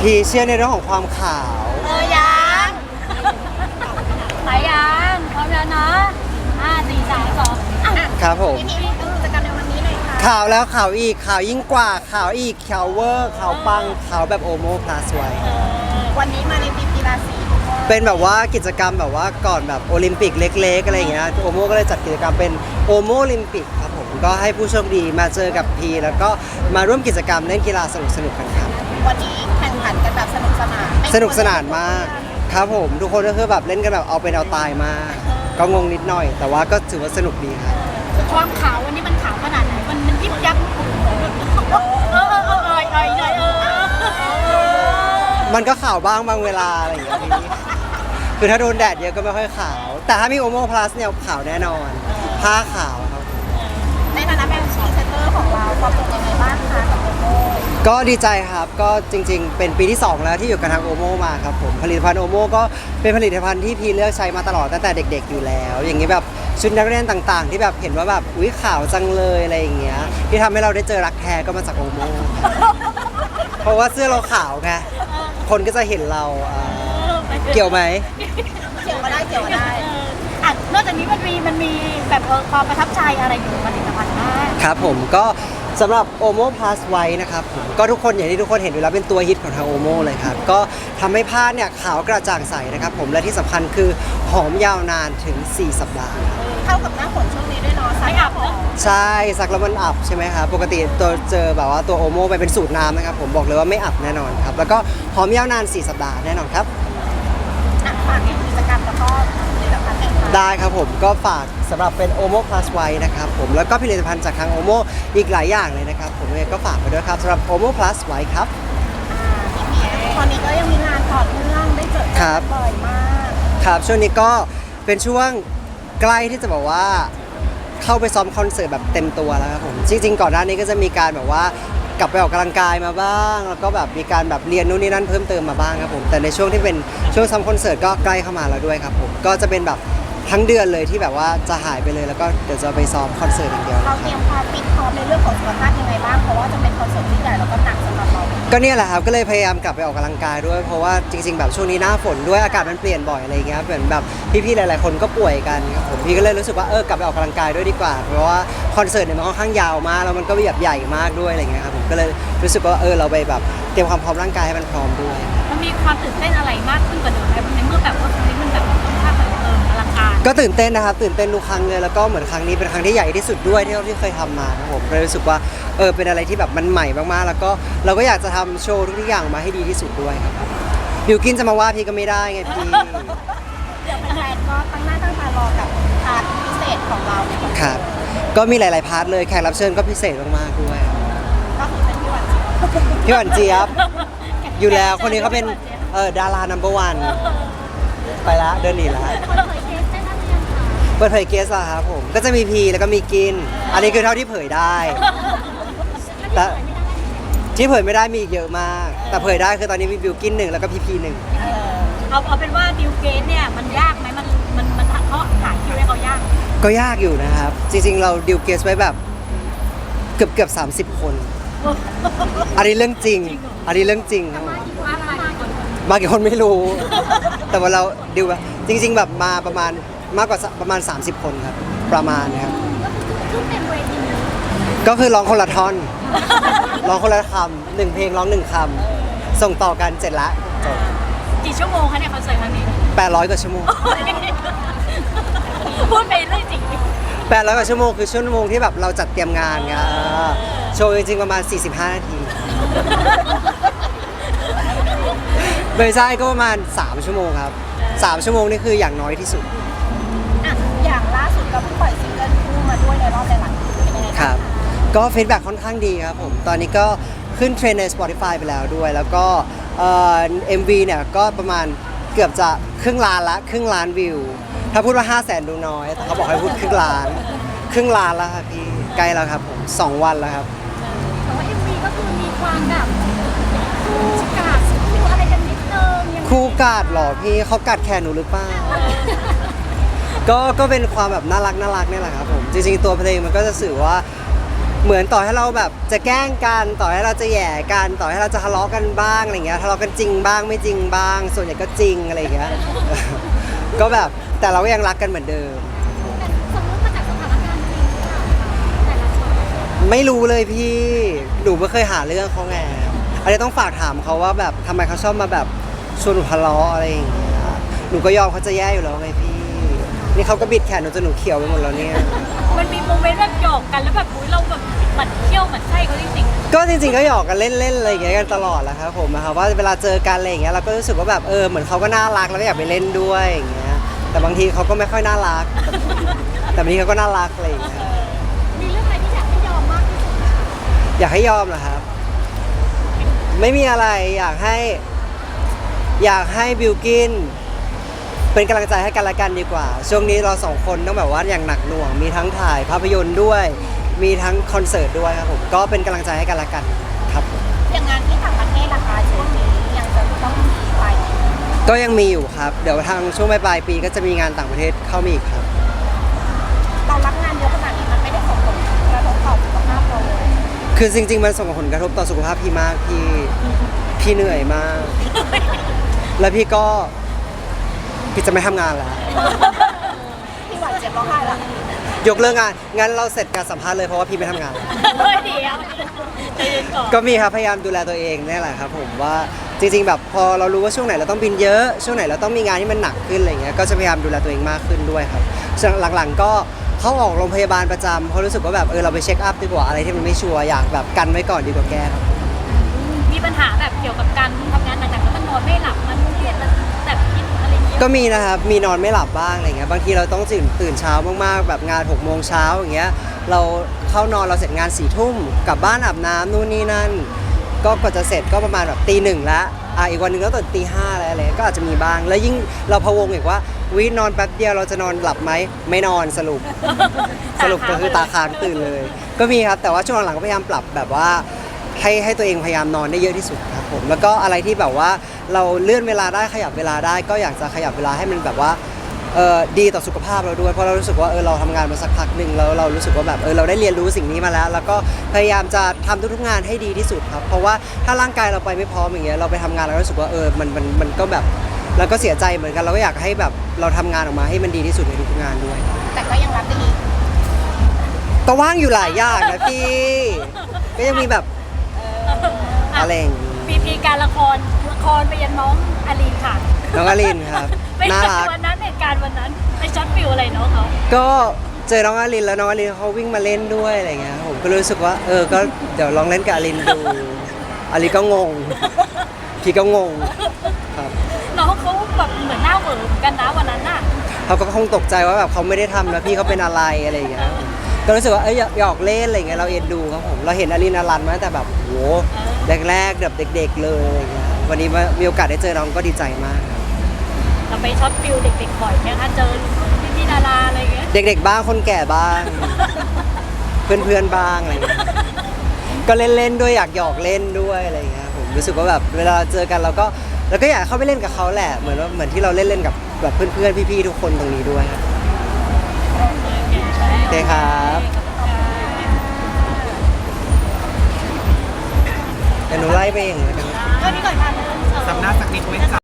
พีเชื่อในเรื่องของความขาว เออยังไหนยังพร้อมแล้วเนาะห้าสี่สามสองอะครับผม พี่พี่ดูกิจกรรมในวันนี้หน่อยค่ะขาวแล้วขาวอีกขาวยิ่งกว่าขาวอีกขาวเวอร์ขาวปังขาวแบบโอโมพลัสไว้วันนี้มาในทีมกีฬาสีเป็นแบบว่ากิจกรรมแบบว่าก่อนแบบโอลิมปิกเล็ก ๆ อะไรอย่างเงี้ยโอโมก็เลยจัดกิจกรรมเป็นโอโมโอลิมปิกครับผมก็ให้ผู้โชคดีมาเจอกับพีแล้วก็มาร่วมกิจกรรมเล่นกีฬาสนุกๆกันครับวันนี้แข่งขันกันแบบสนุกสนานสนุกสนานมาก ครับผมทุกคนก็คือแบบเล่นกันแบบเอาเป็นเอาตายมาก ก็งงนิดหน่อย แต่ว่าก็ถือว่าสนุกดีครับความขาววันนี้มันขาวขนาดไหนมันมันยิบยับเออเออเออเออเออเออเออมันก็ขาวบ้างบางเวลาอะไรอย่างเงี้ยพี่คือถ้าโดนแดดเยอะก็ไม่ค่อยขาว แต่ถ้ามีโอโมพลัสเนี่ยขาวแน่นอน ผ้าขาวครับในฐานะ ของเราความเป็นยังไงบ้างคะกับโลโก้ก็ดีใจครับ ก็จริง ๆ เป็นปีที่ 2 แล้วที่อยู่กับทางโอโมมาครับผม ผลิตภัณฑ์โอโมก็เป็นผลิตภัณฑ์ที่พีเลือกใช้มาตลอดตั้งแต่เด็ก ๆ อยู่แล้ว อย่างนี้แบบชุดนักเรียนต่างๆ ที่แบบเห็นว่าแบบอุ้ยขาวจังเลยอะไรอย่างเงี้ย ที่ทำให้เราได้เจอรักแท้ก็มาจากโอโม เพราะว่าเสื้อเราขาวไง คนก็จะเห็นเราอ่าเกี่ยวไหม เกี่ยวก็ได้เกี่ยวก็ได้ อะนอกจากนี้มันมีมันมีแบบเออความประทับใจอะไรอยู่กับผลิตภัณฑ์บ้างครับผมก็สำหรับ Omo Plus White นะครับผมก็ทุกคนอย่างที่ทุกคนเห็นอยู่แล้วเป็นตัวฮิตของทาง Omo เลยครับ ก็ทำให้ผ้าเนี่ยขาวกระจ่างใสนะครับผมและที่สำคัญคือหอมยาวนานถึง 4 สัปดาห์ เข้ากับหน้าฝนช่วงนี้ด้วยเนาะไม่อับเนาะใช่สักแล้วมันอับใช่ไหมครับปกติตัวเจอแบบว่าตัวโอโมไปเป็นสูตรน้ำนะครับ ผมบอกเลยว่าไม่อับแน่นอนครับ แล้วก็หอมยาวนาน 4 สัปดาห์แน่นอนครับอะฝากกิจกรรมแล้วก็ ได้ครับผมก็ฝากสำหรับเป็น Omo Plus White นะครับผมแล้วก็ผลิตภัณฑ์จากทาง Omo อีกหลายอย่างเลยนะครับผมเองก็ฝากไปด้วยครับสำหรับ Omo Plus White ครับตอนนี้ก็ยังมีงานต่อเนื่องได้เจอครับบ่อยมากครับช่วงนี้ก็เป็นช่วงใกล้ที่จะบอกว่าเข้าไปซ้อมคอนเสิร์ตแบบเต็มตัวแล้วครับผมจริงๆก่อนหน้านี้ก็จะมีการแบบว่ากลับไปออกกำลังกายมาบ้าง แล้วก็แบบมีการแบบเรียนนู่นนี่นั่นเพิ่มเติมมาบ้างครับผมแต่ในช่วงที่เป็นช่วงซ้อมคอนเสิร์ตก็ใกล้เข้ามาแล้วด้วยครับผมก็จะเป็นแบบ ทั้งเดือนเลยที่แบบว่าจะหายไปเลยแล้วก็เดี๋ยวจะไปซ้อมคอนเสิร์ตอย่างเดียวเราเตรียมความฟิตพร้อมในเรื่องของสุขภาพยังไงบ้างเพราะว่าจะเป็นคอนเสิร์ตที่ใหญ่แล้วก็หนักสำหรับเราก็เนี่ยแหละครับก็เลยพยายามกลับไปออกกำลังกายด้วยเพราะว่าจริง ๆ แบบช่วงนี้หน้าฝนด้วยอากาศมันเปลี่ยนบ่อยอะไรอย่างเงี้ยเหมือนแบบพี่ๆหลายๆคนก็ป่วยกันครับผมพี่ก็เลยรู้สึกว่าเออกลับไปออกกำลังกายด้วยดีกว่า เพราะว่าคอนเสิร์ตเนี่ยมันค่อนข้างยาวมากแล้วมันก็แบบใหญ่มากด้วยอะไรอย่างเงี้ยครับผมก็เลยรู้สึกว่าเออเราไปแบบเตรียมความพร้อมร่างกายให้มันพร้อมด้วย มันมีความตื่นเต้นอะไรมากขึ้นกว่าเดิมไหมในเมื่อแบบว่าครั้งนี้มันแบบ ลังการก็ตื่นเต้นนะครับ ตื่นเต้นทุกครั้งเลยแล้วก็เหมือนครั้งนี้เป็นครั้งที่ใหญ่ที่สุดด้วยที่เราที่เคยทำมาครับผมเลยรู้สึกว่าเออเป็นอะไรที่แบบมันใหม่มากๆ แล้วก็เราก็อยากจะทำโชว์ทุกๆอย่างมาให้ดีที่สุดด้วยครับบิวกินจะมาว่าพี่ก็ไม่ได้ไงพี่เดี๋ยวแฟนๆก็ตั้งหน้าตั้งตารอกับพาร์ทพิเศษของเราในคอนเสิคร์ตรับ ก็มีหลาย ๆ พาร์ทเลยแขกรับเชิญก็พิเศษมากๆด้วยก็คือเป็นพี่หวันเจี๊ยบพี่หวันเจี๊ยบอยู่แล้วคนนี้เขาเป็นเออดารานัมเบอร์วัน ไปละเดินหนีละคนเคยเทสได้บ้างหรือยังคะเปิดเผยเกสละครับผมก็จะมีพีแล้วก็มีกิน อันนี้คือเท่าที่เผยได้แต่ที่เผยไม่ได้มีอีกเยอะมาก แต่เผยได้คือตอนนี้มีบิวกินหนึ่งแล้วก็พีพีหนึ่งเออเอาเอาเป็นว่าดิวเกตเนี่ยมันยากไหมมันมันมันเขาหาคิวให้เขายากก็ยากอยู่นะครับ จริงๆ เราดิวเกสไว้แบบเกือบเกือบสามสิบคน อันนี้เรื่องจริง อันนี้เรื่องจริงครับผม ว่า มากี่คนมากี่คนไม่รู้ แต่ว่าเราดิวแบบจริง ๆ แบบมาประมาณมากกว่าประมาณ 30 คนครับ ประมาณนะครับคือเป็นเวทีก็คือร้องคนละท่อน ร้องคนละคำหนึ่งเพลงร้องหนึ่งคำส่งต่อกันเสร็จละจบกี่ชั่วโมงคะเนี่ยคอนเสิร์ตครั้งนี้800กว่าชั่วโมงพูดไปเรื่อยจริง800กว่าชั่วโมงคือชั่วโมงที่แบบเราจัดเตรียมงานไงอ่าโชว์จริงๆประมาณ 45 นาที ไม่ใช่ก็ประมาณ 3 ชั่วโมงครับ 3 ชั่วโมงนี่คืออย่างน้อยที่สุด อะอย่างล่าสุดก็เพิ่งปล่อยซิงเกิลคู่มาด้วยในรอบหลายๆปีเป็นยังไงคบ้างรับ ก็ฟีดแบ็กค่อนข้างดีครับผม ตอนนี้ก็ขึ้นเทรนด์ใน Spotify ไปแล้วด้วย แล้วก็เอ่อ็มวีเนี่ยก็ประมาณเกือบจะครึ่งล้านละ ครึ่งล้านวิว ถ้าพูดว่า 5 0 0แสนดูน้อย แต่เขาบอกให้พูดครึ่งล้าน ครึ่งล้านแล้วครับพี่ ใกล้แล้วครับผม 2 วันแล้วครับ แต่ว่าเอ็มวีก็คือมีความแบบคู่กาด กัดเหรอพี่เขากัดแขนหนูหรือเปล่าก็ก็เป็นความแบบน่ารักน่ารักเนี่ยแหละครับผมจริงๆตัวเพลงมันก็จะสื่อว่าเหมือนต่อให้เราแบบจะแกล้งกันต่อให้เราจะแย่กันต่อให้เราจะทะเลาะกันบ้างอะไรเงี้ยทะเลาะกันจริงบ้างไม่จริงบ้าง ส่วนใหญ่ก็จริงอะไรเงี้ยก็แบบแต่เราก็ยังรักกันเหมือนเดิม สมมติมาจากสถานการณ์จริงหรือเปล่าคะแต่ละช็อตไม่รู้เลยพี่หนูไม่เคยหาเรื่องเขาไงอันนี้ต้องฝากถามเขาว่าแบบทำไมเขาชอบมาแบบ ชวนหนูทะเลาะอะไรอย่างเงี้ยหนูก็ยอมเขาจะแย่อยู่แล้วไงพี่ นี่เขาก็บิดแขนหนูจนหนูเขียวไปหมดแล้วเนี่ย มันมีโมเมนต์แบบหยอกกันแล้วแบบอุ้ยเราแบบหมันเที่ยวหมันไส้เขาจริงก็จริงๆก็หยอกกันเล่นๆอะไรอย่างเงี้ยกันตลอดแหละครับผมนะครับว่าเวลาเจอกันอะไรอย่างเงี้ยเราก็รู้สึกว่าแบบเออเหมือนเขาก็น่ารักแล้วก็อยากไปเล่นด้วยอย่างเงี้ยแต่บางทีเขาก็ไม่ค่อยน่ารัก แต่บางทีเขาก็น่ารักอะไรอย่างเงี้ยมีเรื่องอะไรที่อยากให้ยอมมากที่สุดคะอยากให้ยอมเหรอครับ ไม่มีอะไรอยากให้ อยากให้บิวกินเป็นกำลังใจให้กันและกันดีกว่า ช่วงนี้เราสองคนต้องแบบว่าอย่างหนักหน่วง มีทั้งถ่ายภาพยนตร์ด้วย มีทั้งคอนเสิร์ตด้วยครับผมก็เป็นกำลังใจให้กันและกันครับผมๆอย่างงานที่ต่างประเทศนะคะช่วงนี้ยังจะต้องมีไปก็ยังมีอยู่ครับ เดี๋ยวทางช่วงปลายๆปีก็จะมีงานต่างประเทศเข้ามาอีกครับ เรารับงานเยอะขนาดนี้มันไม่ได้ส่งผลกระทบต่อสุขภาพเราเลย คือจริง ๆ มันส่งผลกระทบต่อสุขภาพพี่มากพี่พี่เหนื่อยมาก แล้วพี่ก็พี่จะไม่ทำงานแล้ว พี่หวานเจ็บร้องไห้ละยกเลิกงาน งั้นเราเสร็จการสัมภาษณ์เลยเพราะว่าพี่ไม่ทำงานๆเฮ้ยเดี๋ยวใจเย็นก่อนก็มีครับพยายามดูแลตัวเองนี่แหละครับผมว่าจริง ๆ แบบพอเรารู้ว่าช่วงไหนเราต้องบินเยอะ ช่วงไหนเราต้องมีงานที่มันหนักขึ้นอะไรเงี้ยก็จะพยายามดูแลตัวเองมากขึ้นด้วยครับส่วนหลังๆก็เข้าออกโรงพยาบาลประจำเพราะรู้สึกว่าแบบเออเราไปเช็คอัพดีกว่าอะไรที่มันไม่ชัวร์อยากแบบกันไว้ก่อนดีกว่าแก้ครับ มีปัญหาแบบเกี่ยวกับการทำงานหนักๆแล้วมัน นอนไม่หลับมันเครียดมันแบบคิดอะไรเงี้ยก็มีนะครับ มีนอนไม่หลับบ้างอะไรเงี้ย บางทีเราต้องตื่นตื่นเช้ามากๆ แบบงาน6กโมงเช้าอย่างเงี้ย เราเข้านอนเราเสร็จงานสี่ทุ่มกลับบ้านอาบน้ำนู่นนี่นั่น ก็กว่าจะเสร็จก็ประมาณแบบตีหนึ่งละอะอีกวันหนึ่งก็ตื่นตีห้าแล้วอะไรเงี้ยก็อาจจะมีบ้าง แล้วยิ่งเราพะวงอีกว่าวินอนแป๊บเดียวเราจะนอนหลับไหมไม่นอนสรุป สรุปก็คือตาค้างตื่นเลย ก็มีครับ แต่ว่าช่วงหลังๆก็พยายามปรับแบบว่าให้ให้ตัวเองพยายามนอนได้เยอะที่สุดครับผม แล้วก็อะไรที่แบบว่า เราเลื่อนเวลาได้ขยับเวลาได้ ก็อยากจะขยับเวลาให้มันแบบว่าเออดีต่อสุขภาพเราด้วยเพราะเรารู้สึกว่าเออเราทำงานมาสักพักหนึ่งแล้วเรารู้สึกว่าแบบเออเราได้เรียนรู้สิ่งนี้มาแล้ว แล้วก็พยายามจะทำทุกๆงานให้ดีที่สุดครับ เพราะว่าถ้าร่างกายเราไปไม่พร้อมอย่างเงี้ยเราไปทำงานเราก็รู้สึกว่าเออมันมันมันก็แบบเราก็เสียใจเหมือนกันเราก็อยากให้แบบเราทำงานออกมาให้มันดีที่สุดในทุกๆงานด้วย แต่ก็ยังรับได้อีกก็ว่างอยู่หลายอย่างนะพี่ ก็ยังมีแบบอะไรอย่างงี้ ปีพีการละครละ ครไปยันน้องอลีนค่ะน้องอลินครับเป็นน่ารักวันนั้นเหตุการณ์วันนั้นไปช็อตฟิวอะไรน้องเขาก็เจอน้องอลินแล้วน้องอลินเขาวิ่งมาเล่นด้วยอะไรเงี้ยผมก็รู้สึกว่า เออ ก็เดี๋ยวลองเล่นกับอลินดู อลินก็งง พี่ก็งงครับ น้องเขาแบบเหมือนหน้าเหวอเหมือนกันนะวันนั้นน่ะเขาก็คงตกใจว่าแบบเขาไม่ได้ทำแล้วพี่เขาเป็นอะไรอะไรอย่างเงี้ย ก็รู้สึกว่าเอ้ยหยอกเล่นอะไรเงี้ยเราเอ็นดูครับผม เราเห็นอลินอลันมาตั้งแต่แบบโหแรกๆแบบเด็ก ๆ เลยอะไรเงี้ย วันนี้มามีโอกาสได้เจอน้องก็ดีใจมากครับเราไปช็อตฟิวเด็กๆบ่อยไหมคะเจอพี่พี่ๆดาราอะไรอย่างเงี้ย เด็กๆบ้างคนแก่บ้าง เพื่อนๆบ้างอะไรเงี้ยก็เล่นๆด้วยอยากหยอกเล่นด้วยอะไรเงี้ยผมรู้สึกว่าแบบเวลาเจอกันเราก็เราก็อยากเข้าไปเล่นกับเขาแหละเหมือนว่าเหมือนที่เราเล่นเล่นๆกับแบบเพื่อนๆพี่ๆทุกคนตรงนี้ด้วยครับ โอเคครับเดี๋ยวหนูไล่ไปเองเลยกัน ก็นี่ก่อนค่ะสำนักสักนิดไหมจ๊ะ